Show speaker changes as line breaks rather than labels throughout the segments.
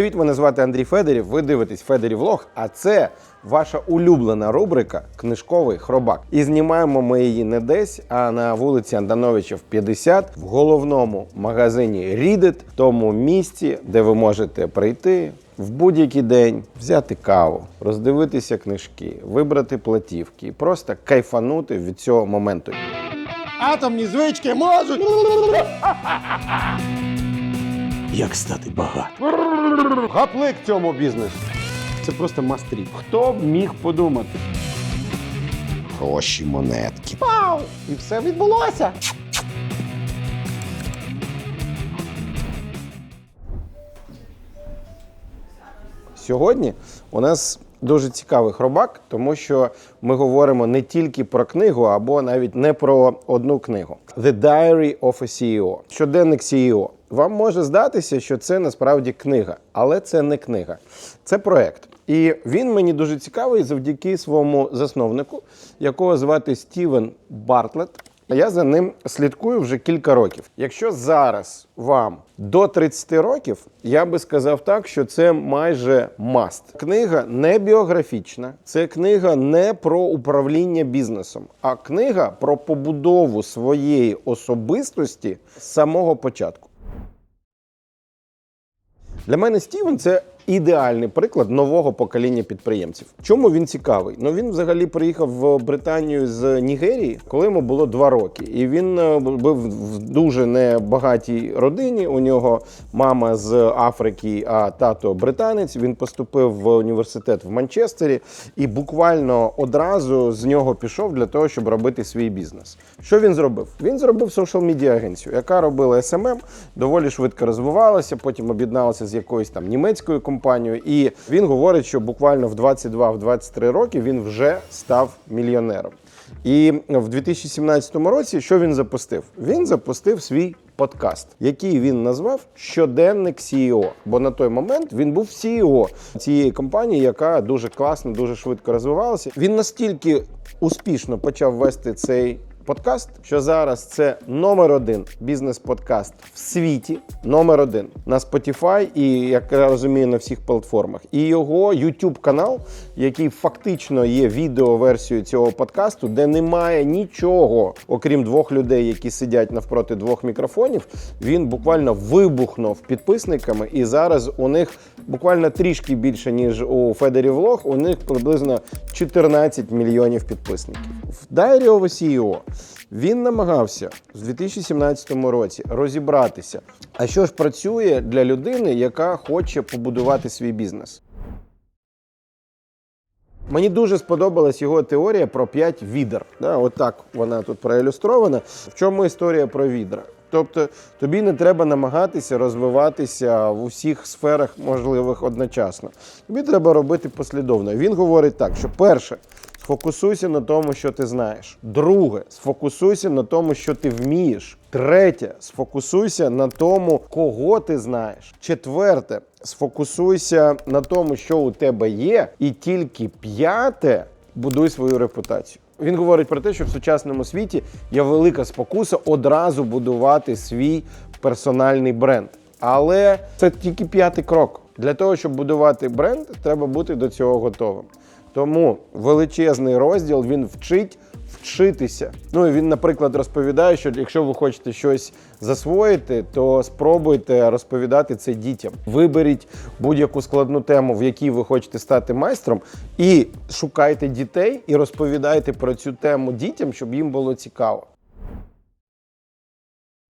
Привіт, мене звати Андрій Федорів. Ви дивитесь Федорів Влог, а це ваша улюблена рубрика Книжковий хробак. І знімаємо ми її не десь, а на вулиці Андановичів 50 в головному магазині Reddit, в тому місці, де ви можете прийти. В будь-який день взяти каву, роздивитися книжки, вибрати платівки і просто кайфанути від цього моменту.
Атомні звички можуть.
Як стати багатим?
Гаплик цьому бізнесу. Це просто мастрі. Хто б міг подумати?
Гроші монетки.
Пау! І все відбулося.
Сьогодні у нас дуже цікавий хробак, тому що ми говоримо не тільки про книгу, або навіть не про одну книгу. The Diary of a CEO. Щоденник CEO. Вам може здатися, що це насправді книга, але це не книга, це проект. І він мені дуже цікавий завдяки своєму засновнику, якого звати Стівен Бартлет. Я за ним слідкую вже кілька років. Якщо зараз вам до 30 років, я би сказав так, що це майже маст. Книга не біографічна, це книга не про управління бізнесом, а книга про побудову своєї особистості з самого початку. Для мене Стівен це ідеальний приклад нового покоління підприємців. Чому він цікавий? Ну він взагалі приїхав в Британію з Нігерії, коли йому було два роки, і він е, був в дуже небагатій родині. У нього мама з Африки, а тато британець. Він поступив в університет в Манчестері і буквально одразу з нього пішов для того, щоб робити свій бізнес. Що він зробив? Він зробив соціал медіа агенцію, яка робила SMM, доволі швидко розвивалася. Потім об'єдналася з якоюсь там німецькою компанією. І він говорить, що буквально в 22-23 роки він вже став мільйонером. І в 2017 році що він запустив? Він запустив свій подкаст, який він назвав Щоденник CEO. Бо на той момент він був CEO цієї компанії, яка дуже класно, дуже швидко розвивалася. Він настільки успішно почав вести цей. Подкаст, що зараз це номер один бізнес-подкаст в світі, номер один на Spotify і, як я розумію, на всіх платформах. І його YouTube канал, який фактично є відеоверсією цього подкасту, де немає нічого, окрім двох людей, які сидять навпроти двох мікрофонів. Він буквально вибухнув підписниками, і зараз у них буквально трішки більше ніж у Федері Влог. У них приблизно 14 мільйонів підписників. В of CEO він намагався в 2017 році розібратися, а що ж працює для людини, яка хоче побудувати свій бізнес. Мені дуже сподобалась його теорія про 5 відер. Да, отак вона тут проілюстрована. В чому історія про відра? Тобто тобі не треба намагатися розвиватися в усіх сферах можливих одночасно. Тобі треба робити послідовно. Він говорить так, що перше. Сфокусуйся на тому, що ти знаєш. Друге, сфокусуйся на тому, що ти вмієш. Третє, сфокусуйся на тому, кого ти знаєш. Четверте, сфокусуйся на тому, що у тебе є. І тільки п'яте будуй свою репутацію. Він говорить про те, що в сучасному світі є велика спокуса одразу будувати свій персональний бренд. Але це тільки п'ятий крок. Для того, щоб будувати бренд, треба бути до цього готовим. Тому величезний розділ він вчить вчитися. Ну і він, наприклад, розповідає, що якщо ви хочете щось засвоїти, то спробуйте розповідати це дітям. Виберіть будь-яку складну тему, в якій ви хочете стати майстром, і шукайте дітей і розповідайте про цю тему дітям, щоб їм було цікаво.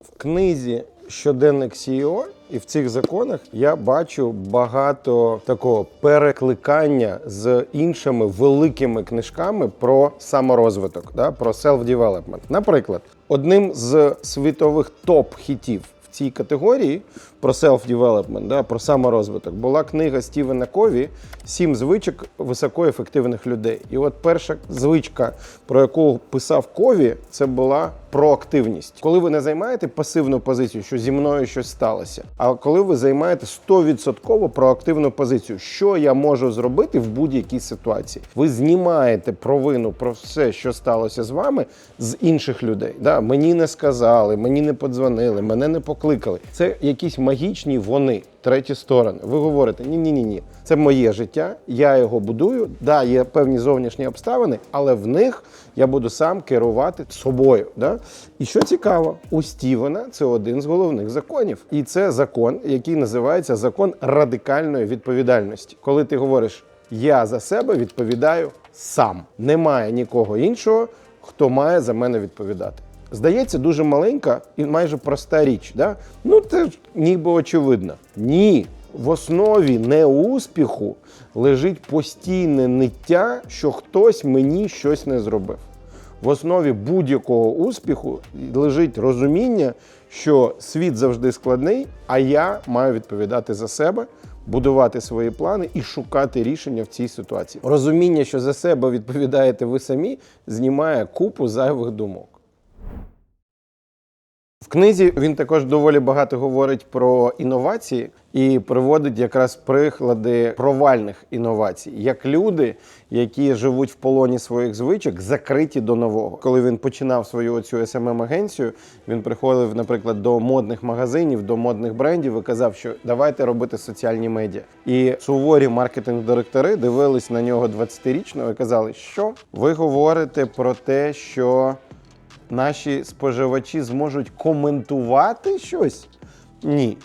В книзі Щоденник CEO і в цих законах я бачу багато такого перекликання з іншими великими книжками про саморозвиток, да, про self-development. Наприклад, одним з світових топ-хітів в цій категорії про self-development, да, про саморозвиток, була книга Стівена Кові Сім звичок високоефективних людей. І от перша звичка, про яку писав Кові, це була проактивність. Коли ви не займаєте пасивну позицію, що зі мною щось сталося, а коли ви займаєте 100% проактивну позицію, що я можу зробити в будь-якій ситуації, ви знімаєте провину про все, що сталося з вами, з інших людей. Да? Мені не сказали, мені не подзвонили, мене не покликали. Це якийсь магічні вони, треті сторони. Ви говорите, ні, ні, ні, ні, це моє життя, я його будую. Да, є певні зовнішні обставини, але в них я буду сам керувати собою. Да? І що цікаво, у Стівена це один з головних законів. І це закон, який називається закон радикальної відповідальності. Коли ти говориш, я за себе відповідаю сам. Немає нікого іншого, хто має за мене відповідати. Здається, дуже маленька і майже проста річ. Да? Ну, це ніби очевидно. Ні. В основі неуспіху лежить постійне ниття, що хтось мені щось не зробив. В основі будь-якого успіху лежить розуміння, що світ завжди складний, а я маю відповідати за себе, будувати свої плани і шукати рішення в цій ситуації. Розуміння, що за себе відповідаєте ви самі, знімає купу зайвих думок. Книзі він також доволі багато говорить про інновації і приводить якраз приклади провальних інновацій, як люди, які живуть в полоні своїх звичок, закриті до нового. Коли він починав свою цю smm агенцію він приходив, наприклад, до модних магазинів, до модних брендів і казав, що давайте робити соціальні медіа. І суворі маркетинг-директори дивились на нього 20-річного і казали, що ви говорите про те, що наші споживачі зможуть коментувати щось? Ні.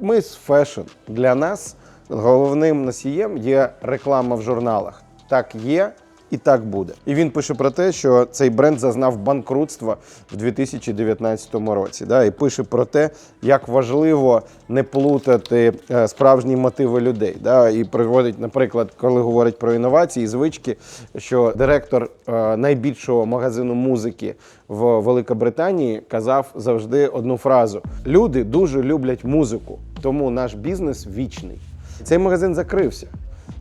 Ми з фешн. Для нас головним носієм є реклама в журналах. Так є і так буде. І він пише про те, що цей бренд зазнав банкрутства в 2019 році. Да? І пише про те, як важливо не плутати е, справжні мотиви людей. Да? І приводить, наприклад, коли говорить про інновації, звички, що директор е, найбільшого магазину музики в Великобританії казав завжди одну фразу: люди дуже люблять музику, тому наш бізнес вічний. Цей магазин закрився.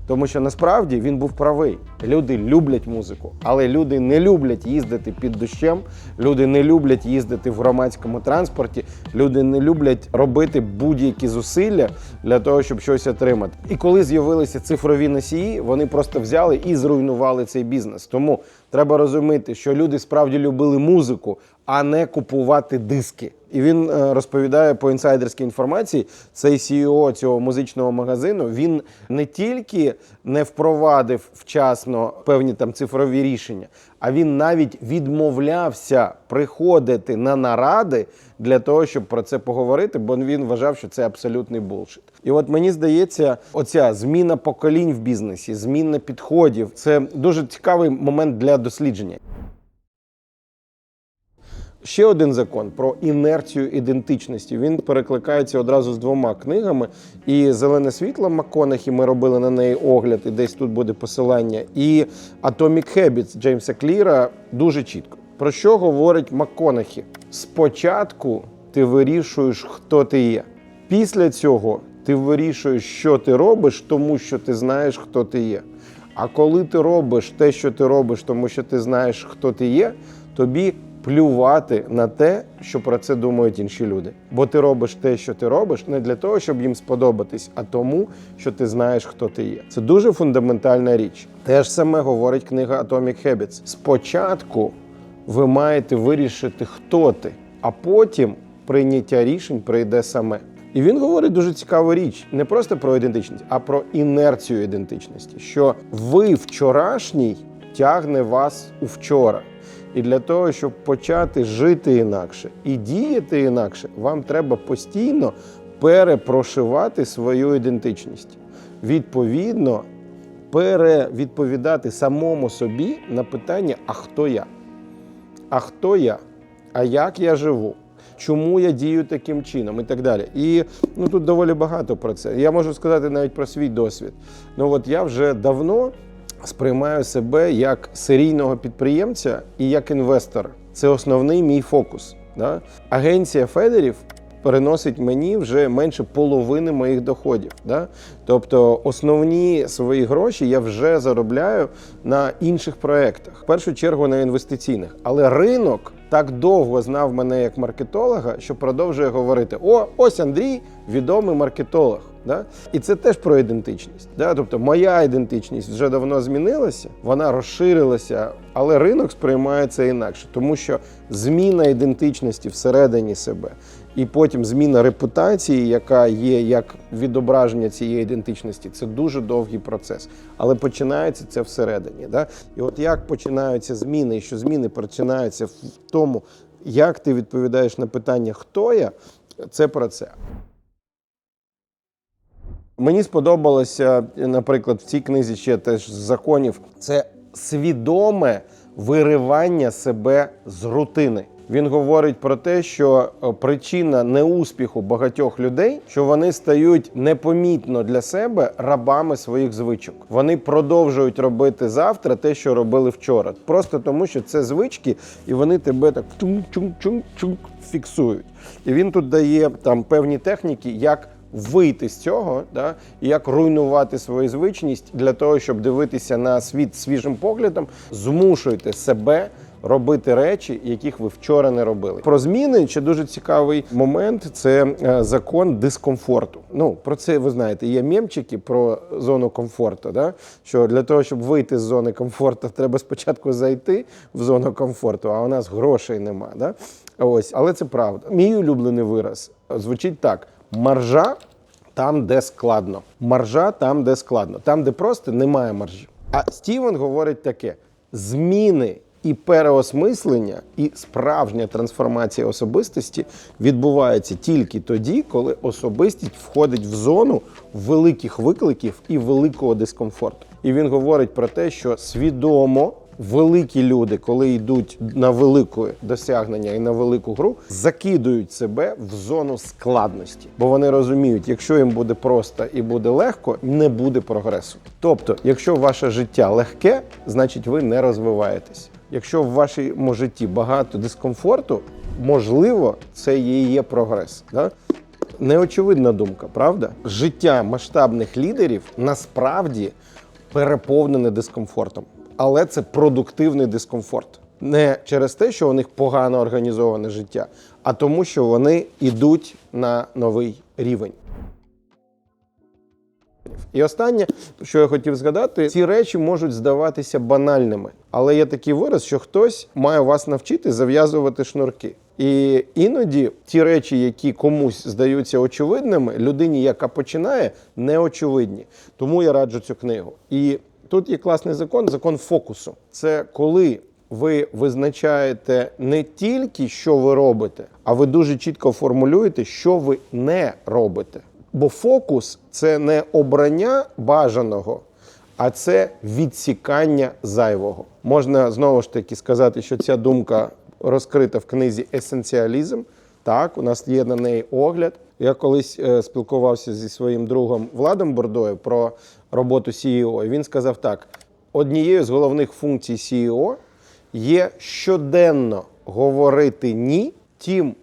Тому що насправді він був правий. Люди люблять музику, але люди не люблять їздити під дощем, люди не люблять їздити в громадському транспорті, люди не люблять робити будь-які зусилля для того, щоб щось отримати. І коли з'явилися цифрові носії, вони просто взяли і зруйнували цей бізнес. Тому треба розуміти, що люди справді любили музику, а не купувати диски. І він е, розповідає по інсайдерській інформації, цей CEO цього музичного магазину він не тільки не впровадив вчасно певні там цифрові рішення, а він навіть відмовлявся приходити на наради для того, щоб про це поговорити, бо він вважав, що це абсолютний булшит. І от мені здається, оця зміна поколінь в бізнесі, зміна підходів це дуже цікавий момент для дослідження. Ще один закон про інерцію ідентичності. Він перекликається одразу з двома книгами. І Зелене світло МакКонахі, ми робили на неї огляд, і десь тут буде посилання. І Atomic Habits Джеймса Кліра дуже чітко. Про що говорить МакКонахі? Спочатку ти вирішуєш, хто ти є. Після цього ти вирішуєш, що ти робиш, тому що ти знаєш, хто ти є. А коли ти робиш те, що ти робиш, тому що ти знаєш, хто ти є, тобі плювати на те, що про це думають інші люди. Бо ти робиш те, що ти робиш, не для того, щоб їм сподобатись, а тому, що ти знаєш, хто ти є. Це дуже фундаментальна річ. Те ж саме говорить книга Atomic Habits. Спочатку ви маєте вирішити, хто ти, а потім прийняття рішень прийде саме. І він говорить дуже цікаву річ не просто про ідентичність, а про інерцію ідентичності. Що ви вчорашній тягне вас у вчора. І для того, щоб почати жити інакше і діяти інакше, вам треба постійно перепрошивати свою ідентичність. Відповідно, перевідповідати самому собі на питання: а хто я? А хто я? А як я живу? Чому я дію таким чином і так далі. І ну тут доволі багато про це. Я можу сказати навіть про свій досвід. Ну от я вже давно сприймаю себе як серійного підприємця і як інвестора. Це основний мій фокус. Да? Агенція Федерів переносить мені вже менше половини моїх доходів. Да? Тобто основні свої гроші я вже заробляю на інших проєктах, в першу чергу на інвестиційних. Але ринок так довго знав мене як маркетолога, що продовжує говорити: О, ось Андрій, відомий маркетолог. Да? І це теж про ідентичність. Да? Тобто моя ідентичність вже давно змінилася, вона розширилася, але ринок сприймає це інакше, тому що зміна ідентичності всередині себе і потім зміна репутації, яка є як відображення цієї ідентичності, це дуже довгий процес. Але починається це всередині. Да? І от як починаються зміни, і що зміни починаються в тому, як ти відповідаєш на питання, хто я, це про це. Мені сподобалося, наприклад, в цій книзі ще теж з законів це свідоме виривання себе з рутини. Він говорить про те, що е, причина неуспіху багатьох людей, що вони стають непомітно для себе рабами своїх звичок. Вони продовжують робити завтра те, що робили вчора, просто тому, що це звички, і вони тебе так чунг-чунг-чунг-чунг фіксують. І він тут дає там певні техніки, як вийти з цього, да, і як руйнувати свою звичність для того, щоб дивитися на світ свіжим поглядом, змушуйте себе. Робити речі, яких ви вчора не робили. Про зміни ще дуже цікавий момент це е, закон дискомфорту. Ну про це ви знаєте. Є мемчики про зону комфорту. Да? Що для того, щоб вийти з зони комфорту, треба спочатку зайти в зону комфорту, а у нас грошей нема. Да? Ось, але це правда. Мій улюблений вираз звучить так: маржа там, де складно. Маржа там, де складно. Там, де просто немає маржі. А Стівен говорить таке: зміни і переосмислення, і справжня трансформація особистості відбувається тільки тоді, коли особистість входить в зону великих викликів і великого дискомфорту. І він говорить про те, що свідомо великі люди, коли йдуть на велике досягнення і на велику гру, закидують себе в зону складності, бо вони розуміють, якщо їм буде просто і буде легко, не буде прогресу. Тобто, якщо ваше життя легке, значить ви не розвиваєтесь. Якщо в вашому житті багато дискомфорту, можливо, це і є прогрес. Да? Неочевидна думка, правда? Життя масштабних лідерів насправді переповнене дискомфортом, але це продуктивний дискомфорт. Не через те, що у них погано організоване життя, а тому, що вони йдуть на новий рівень. І останнє, що я хотів згадати, ці речі можуть здаватися банальними, але є такий вираз, що хтось має вас навчити зав'язувати шнурки. І іноді ті речі, які комусь здаються очевидними, людині, яка починає, не очевидні. Тому я раджу цю книгу. І тут є класний закон, закон фокусу. Це коли ви визначаєте не тільки, що ви робите, а ви дуже чітко формулюєте, що ви не робите. Бо фокус це не обрання бажаного, а це відсікання зайвого. Можна знову ж таки сказати, що ця думка розкрита в книзі Есенціалізм. Так, у нас є на неї огляд. Я колись е, спілкувався зі своїм другом Владом Бордою про роботу CEO. І він сказав так: однією з головних функцій CEO є щоденно говорити ні тим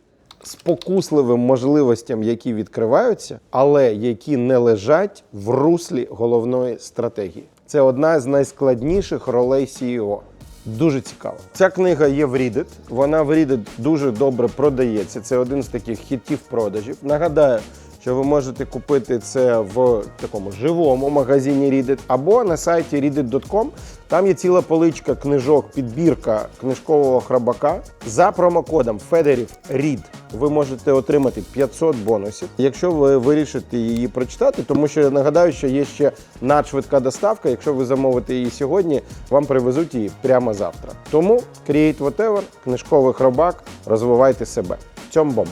спокусливим можливостям, які відкриваються, але які не лежать в руслі головної стратегії. Це одна з найскладніших ролей CEO. Дуже цікаво. Ця книга є в Reddit. Вона в Reddit дуже добре продається. Це один з таких хітів продажів. Нагадаю, що ви можете купити це в такому живому магазині Reddit або на сайті reddit.com. Там є ціла поличка книжок, підбірка книжкового храбака. За промокодом Федерів Read ви можете отримати 500 бонусів, якщо ви вирішите її прочитати, тому що я нагадаю, що є ще надшвидка доставка. Якщо ви замовите її сьогодні, вам привезуть її прямо завтра. Тому create whatever, книжковий хробак, розвивайте себе. Цьом бомб.